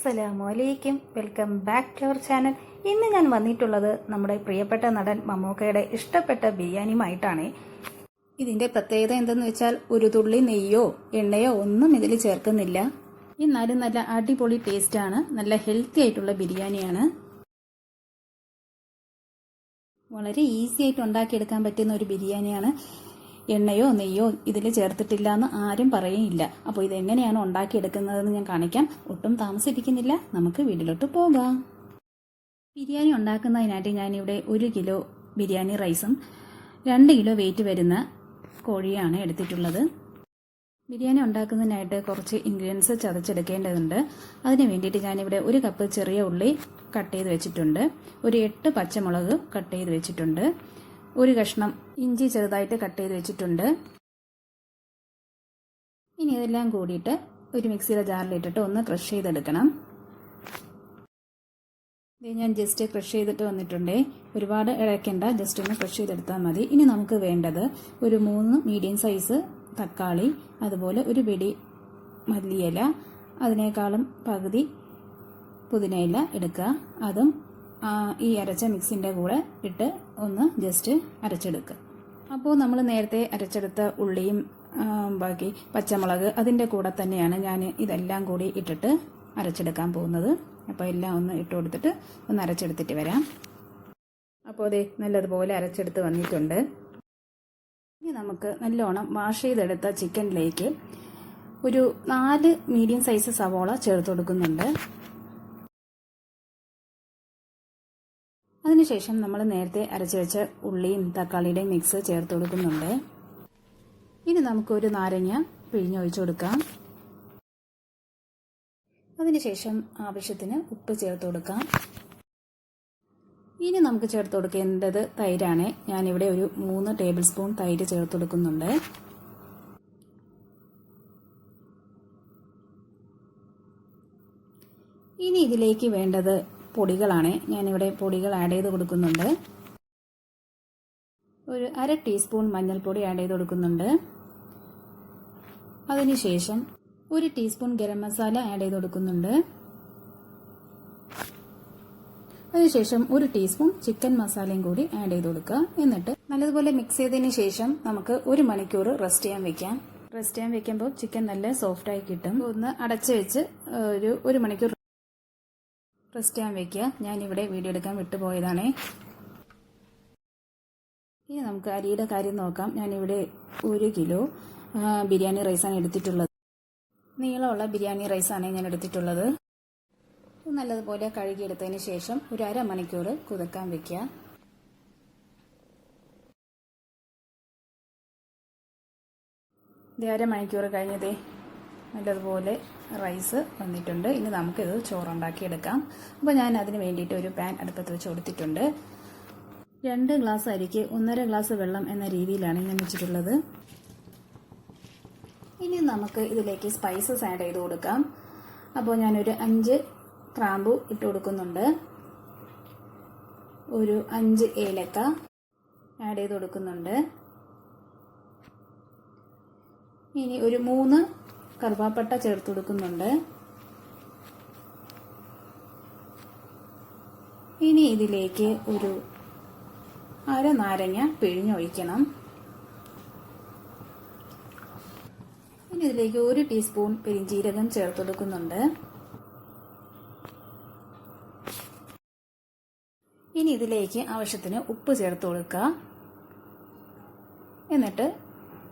അസ്സലാമു അലൈക്കും welcome back to our channel. ഇന്ന് ഞാൻ വന്നിട്ടുള്ളത് നമ്മുടെ പ്രിയപ്പെട്ട നടൻ മമ്മൂക്കയുടെ ഇഷ്ടപ്പെട്ട ബിരിയാണിയുമായിട്ടാണ്. ഇതിന്റെ പ്രത്യേകത എന്തെന്ന് വെച്ചാൽ ഒരു തുള്ളി നെയ്യോ എണ്ണയോ ഒന്നും ഇതിൽ ചേർക്കുന്നില്ല. എന്നാലും നല്ല അടിപൊളി ടേസ്റ്റാണ് നല്ല ഹെൽത്തി ആയിട്ടുള്ള ബിരിയാണിയാണ്. വളരെ ഈസി ആയിട്ട് ഉണ്ടാക്കിയെടുക്കാൻ പറ്റുന്ന ഒരു ബിരിയാണിയാണ്. എണ്ണയോ നെയ്യോ ഇതിൽ ചേർത്തിട്ടില്ല എന്ന് ആരും പറയുന്നില്ല അപ്പോൾ ഇതെങ്ങനെയാണ് ഉണ്ടാക്കിയെടുക്കുന്നതെന്ന് ഞാൻ കാണിക്കാം. ഒട്ടും താമസിപ്പിക്കുന്നില്ല. നമുക്ക് വീട്ടിലോട്ട് പോകാം. ബിരിയാണി ഉണ്ടാക്കുന്നതിനായിട്ട് ഞാനിവിടെ ഒരു കിലോ ബിരിയാണി റൈസും രണ്ട് കിലോ വെയിറ്റ് വരുന്ന കോഴിയാണ് എടുത്തിട്ടുള്ളത്. ബിരിയാണി ഉണ്ടാക്കുന്നതിനായിട്ട് കുറച്ച് ഇൻഗ്രീഡിയൻസ് ചതച്ചെടുക്കേണ്ടതുണ്ട്. അതിന് വേണ്ടിയിട്ട് ഞാനിവിടെ ഒരു കപ്പ് ചെറിയ ഉള്ളി കട്ട് ചെയ്ത് വെച്ചിട്ടുണ്ട്. ഒരു എട്ട് പച്ചമുളക് കട്ട് ചെയ്ത് വെച്ചിട്ടുണ്ട്. ഒരു കഷ്ണം ഇഞ്ചി ചെറുതായിട്ട് കട്ട് ചെയ്ത് വെച്ചിട്ടുണ്ട്. ഇനി ഇതെല്ലാം കൂടിയിട്ട് ഒരു മിക്സിയുടെ ജാറിലിട്ടിട്ട് ഒന്ന് ക്രഷ് ചെയ്തെടുക്കണം. ഇത് ഞാൻ ജസ്റ്റ് ക്രഷ് ചെയ്തിട്ട് വന്നിട്ടുണ്ടേ. ഒരുപാട് ഇഴക്കേണ്ട ജസ്റ്റ് ഒന്ന് ക്രഷ് ചെയ്തെടുത്താൽ മതി. ഇനി നമുക്ക് വേണ്ടത് ഒരു മൂന്ന് മീഡിയം സൈസ് തക്കാളി അതുപോലെ ഒരു പിടി മല്ലിയില അതിനേക്കാളും പകുതി പുതിനയില എടുക്കുക. അതും ഈ അരച്ച മിക്സിന്റെ കൂടെ ഇട്ട് ഒന്ന് ജസ്റ്റ് അരച്ചെടുക്കുക അപ്പോൾ നമ്മൾ നേരത്തെ അരച്ചെടുത്ത ഉള്ളിയും ബാക്കി പച്ചമുളക് അതിന്റെ കൂടെ തന്നെയാണ് ഞാൻ ഇതെല്ലാം കൂടി ഇട്ടിട്ട് അരച്ചെടുക്കാൻ പോകുന്നത്. അപ്പോൾ എല്ലാം ഒന്ന് ഇട്ട് കൊടുത്തിട്ട് ഒന്ന് അരച്ചെടുത്തിട്ട് വരാം. അപ്പോൾ അതെ നല്ലതുപോലെ അരച്ചെടുത്ത് വന്നിട്ടുണ്ട്. ഇനി നമുക്ക് നല്ലോണം വാഷ് ചെയ്തെടുത്ത ചിക്കനിലേക്ക് ഒരു നാല് മീഡിയം സൈസ് സവോള ചേർത്ത് കൊടുക്കുന്നുണ്ട്. അതിനുശേഷം നമ്മൾ നേരത്തെ അരച്ചു വെച്ച ഉള്ളിയും തക്കാളിയുടെയും മിക്സ് ചേർത്ത് കൊടുക്കുന്നുണ്ട്. ഇനി നമുക്കൊരു നാരങ്ങ പിഴിഞ്ഞൊഴിച്ചു കൊടുക്കാം. അതിനുശേഷം ആവശ്യത്തിന് ഉപ്പ് ചേർത്ത് കൊടുക്കാം. ഇനി നമുക്ക് ചേർത്ത് കൊടുക്കേണ്ടത് തൈരാണ്. ഞാനിവിടെ ഒരു മൂന്ന് ടേബിൾ സ്പൂൺ തൈര് ചേർത്ത് കൊടുക്കുന്നുണ്ട്. ഇനി ഇതിലേക്ക് വേണ്ടത് പൊടികളാണ്. ഞാനിവിടെ പൊടികൾ ആഡ് ചെയ്ത് കൊടുക്കുന്നുണ്ട്. ഒരു അര ടീസ്പൂൺ മഞ്ഞൾപ്പൊടി ആഡ് ചെയ്ത് കൊടുക്കുന്നുണ്ട്. അതിനുശേഷം ഒരു ടീസ്പൂൺ ഗരം മസാല ആഡ് ചെയ്ത് കൊടുക്കുന്നുണ്ട്. അതിനുശേഷം ഒരു ടീസ്പൂൺ ചിക്കൻ മസാലയും കൂടി ആഡ് ചെയ്ത് കൊടുക്കുക. എന്നിട്ട് നല്ലതുപോലെ മിക്സ് ചെയ്തതിന് ശേഷം നമുക്ക് ഒരു മണിക്കൂർ റെസ്റ്റ് ചെയ്യാൻ വെക്കാം. റെസ്റ്റ് ചെയ്യാൻ വെക്കുമ്പോൾ ചിക്കൻ നല്ല സോഫ്റ്റ് ആയി കിട്ടും. ഒന്ന് അടച്ചു വെച്ച് ഒരു ഒരു മണിക്കൂർ റെസ്റ്റ് ചെയ്യാൻ വെക്കുക. ഞാനിവിടെ വീഡിയോ എടുക്കാൻ വിട്ടുപോയതാണേ. ഇനി നമുക്ക് അരിയുടെ കാര്യം നോക്കാം. ഞാനിവിടെ ഒരു കിലോ ബിരിയാണി റൈസാണ് എടുത്തിട്ടുള്ളത്. നീളമുള്ള ബിരിയാണി റൈസാണ് ഞാൻ എടുത്തിട്ടുള്ളത്. നല്ലതുപോലെ കഴുകിയെടുത്തതിന് ശേഷം ഒരു അരമണിക്കൂർ കുതിർക്കാൻ വെക്കുക. ഇത് അരമണിക്കൂർ കഴിഞ്ഞതേ നല്ലതുപോലെ റൈസ് വന്നിട്ടുണ്ട്. ഇനി നമുക്കിത് ചോറുണ്ടാക്കിയെടുക്കാം. അപ്പോൾ ഞാൻ അതിന് വേണ്ടിയിട്ട് ഒരു പാൻ അടുപ്പത്ത് വെച്ച് കൊടുത്തിട്ടുണ്ട്. രണ്ട് ഗ്ലാസ് അരിക്ക് ഒന്നര ഗ്ലാസ് വെള്ളം എന്ന രീതിയിലാണ് ഞാൻ വെച്ചിട്ടുള്ളത്. ഇനി നമുക്ക് ഇതിലേക്ക് സ്പൈസസ് ആഡ് ചെയ്ത് കൊടുക്കാം. അപ്പോൾ ഞാനൊരു അഞ്ച് ക്രാമ്പു ഇട്ട് കൊടുക്കുന്നുണ്ട്. ഒരു അഞ്ച് ഏലക്ക ആഡ് ചെയ്ത് കൊടുക്കുന്നുണ്ട്. ഇനി ഒരു മൂന്ന് കറുവാപ്പട്ട ചേർത്ത് കൊടുക്കുന്നുണ്ട്. ഇനി ഇതിലേക്ക് ഒരു അര നാരങ്ങ പിഴിഞ്ഞൊഴിക്കണം. ഇനി ഇതിലേക്ക് ഒരു ടീസ്പൂൺ പെരിഞ്ജീരകം ചേർത്ത് കൊടുക്കുന്നുണ്ട്. ഇനി ഇതിലേക്ക് ആവശ്യത്തിന് ഉപ്പ് ചേർത്ത് കൊടുക്കുക. എന്നിട്ട്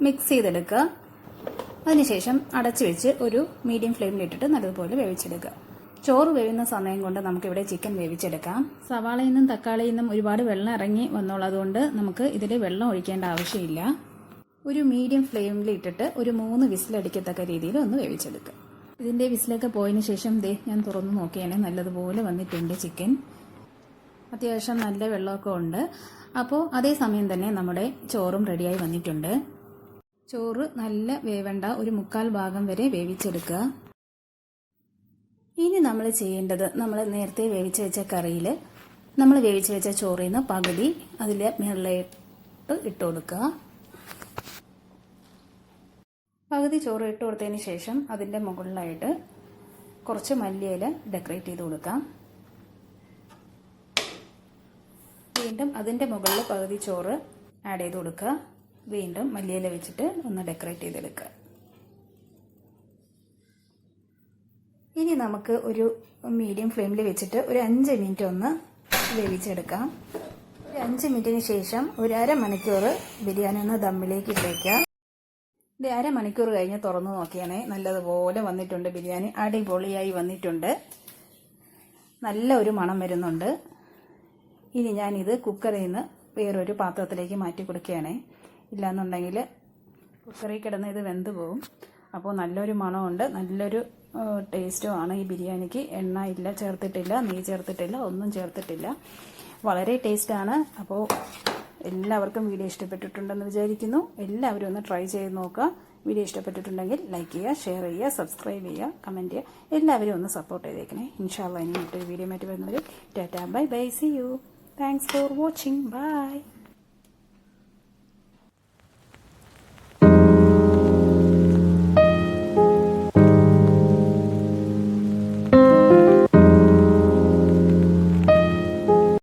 മിക്സ് ചെയ്തെടുക്കുക. അതിനുശേഷം അടച്ചു വെച്ച് ഒരു മീഡിയം ഫ്ലെയിമിലിട്ടിട്ട് നല്ലതുപോലെ വേവിച്ചെടുക്കുക. ചോറ് വേവുന്ന സമയം കൊണ്ട് നമുക്കിവിടെ ചിക്കൻ വേവിച്ചെടുക്കാം. സവാളയിൽ നിന്നും തക്കാളിയിൽ നിന്നും ഒരുപാട് വെള്ളം ഇറങ്ങി വന്നുള്ളതുകൊണ്ട് നമുക്ക് ഇതിൽ വെള്ളം ഒഴിക്കേണ്ട ആവശ്യമില്ല. ഒരു മീഡിയം ഫ്ലെയിമിൽ ഇട്ടിട്ട് ഒരു മൂന്ന് വിസിലടിക്കത്തക്ക രീതിയിൽ ഒന്ന് വേവിച്ചെടുക്കുക. ഇതിന്റെ വിസിലൊക്കെ പോയതിന് ശേഷം ദേ ഞാൻ തുറന്നു നോക്കിയാണ് നല്ലതുപോലെ വന്നിട്ടുണ്ട് ചിക്കൻ അത്യാവശ്യം നല്ല വെള്ളമൊക്കെ ഉണ്ട്. അപ്പോൾ അതേ സമയം തന്നെ നമ്മുടെ ചോറും റെഡിയായി വന്നിട്ടുണ്ട്. ചോറ് നല്ല വേവണ്ട ഒരു മുക്കാൽ ഭാഗം വരെ വേവിച്ചെടുക്കുക ഇനി നമ്മൾ ചെയ്യേണ്ടത് നമ്മൾ നേരത്തെ വേവിച്ച് വെച്ച കറിയിൽ നമ്മൾ വേവിച്ച് വെച്ച ചോറിൽ നിന്ന് പകുതി അതിൽ മുകളിലായിട്ട് ഇട്ട് കൊടുക്കുക പകുതി ചോറ് ഇട്ട് കൊടുത്തതിന് ശേഷം അതിന്റെ മുകളിലായിട്ട് കുറച്ച് മല്ലിയില ഡെക്കറേറ്റ് ചെയ്ത് കൊടുക്കാം. വീണ്ടും അതിന്റെ മുകളിൽ പകുതി ചോറ് ആഡ് ചെയ്ത് കൊടുക്കുക വീണ്ടും മല്ലിയില വെച്ചിട്ട് ഒന്ന് ഡെക്കറേറ്റ് ചെയ്തെടുക്കുക. ഇനി നമുക്ക് ഒരു മീഡിയം ഫ്ലെയിമിൽ വെച്ചിട്ട് ഒരു അഞ്ച് മിനിറ്റ് ഒന്ന് വേവിച്ചെടുക്കാം. ഒരു അഞ്ച് മിനിറ്റിന് ശേഷം ഒരു അരമണിക്കൂർ ബിരിയാണി ഒന്ന് ദമ്മിലേക്ക് ഇട്ടേക്കാം ഇത് അരമണിക്കൂർ കഴിഞ്ഞ് തുറന്നു നോക്കിയാണേ നല്ലതുപോലെ വന്നിട്ടുണ്ട് ബിരിയാണി. അടിപൊളിയായി വന്നിട്ടുണ്ട്. നല്ല ഒരു മണം വരുന്നുണ്ട്. ഇനി ഞാനിത് കുക്കറിൽ നിന്ന് വേറൊരു പാത്രത്തിലേക്ക് മാറ്റി കൊടുക്കുകയാണേ. ഇല്ലാന്നുണ്ടെങ്കിൽ കുക്കറിൽ കിടന്ന് ഇത് വെന്ത് പോകും അപ്പോൾ നല്ലൊരു മണമുണ്ട്. നല്ലൊരു ടേസ്റ്റുമാണ് ഈ ബിരിയാണിക്ക്. എണ്ണ ഇല്ല ചേർത്തിട്ടില്ല നെയ്യ് ചേർത്തിട്ടില്ല ഒന്നും ചേർത്തിട്ടില്ല. വളരെ ടേസ്റ്റാണ് അപ്പോൾ എല്ലാവർക്കും വീഡിയോ ഇഷ്ടപ്പെട്ടിട്ടുണ്ടെന്ന് വിചാരിക്കുന്നു. എല്ലാവരും ഒന്ന് ട്രൈ ചെയ്ത് നോക്കുക. വീഡിയോ ഇഷ്ടപ്പെട്ടിട്ടുണ്ടെങ്കിൽ ലൈക്ക് ചെയ്യുക ഷെയർ ചെയ്യുക സബ്സ്ക്രൈബ് ചെയ്യുക കമന്റ് ചെയ്യുക. എല്ലാവരും ഒന്ന് സപ്പോർട്ട് ചെയ്തേക്കണേ. ഇൻഷാല്ല ഇനി മറ്റൊരു വീഡിയോ മാറ്റി വരുന്നവർ tata bye bye see you thanks for watching bye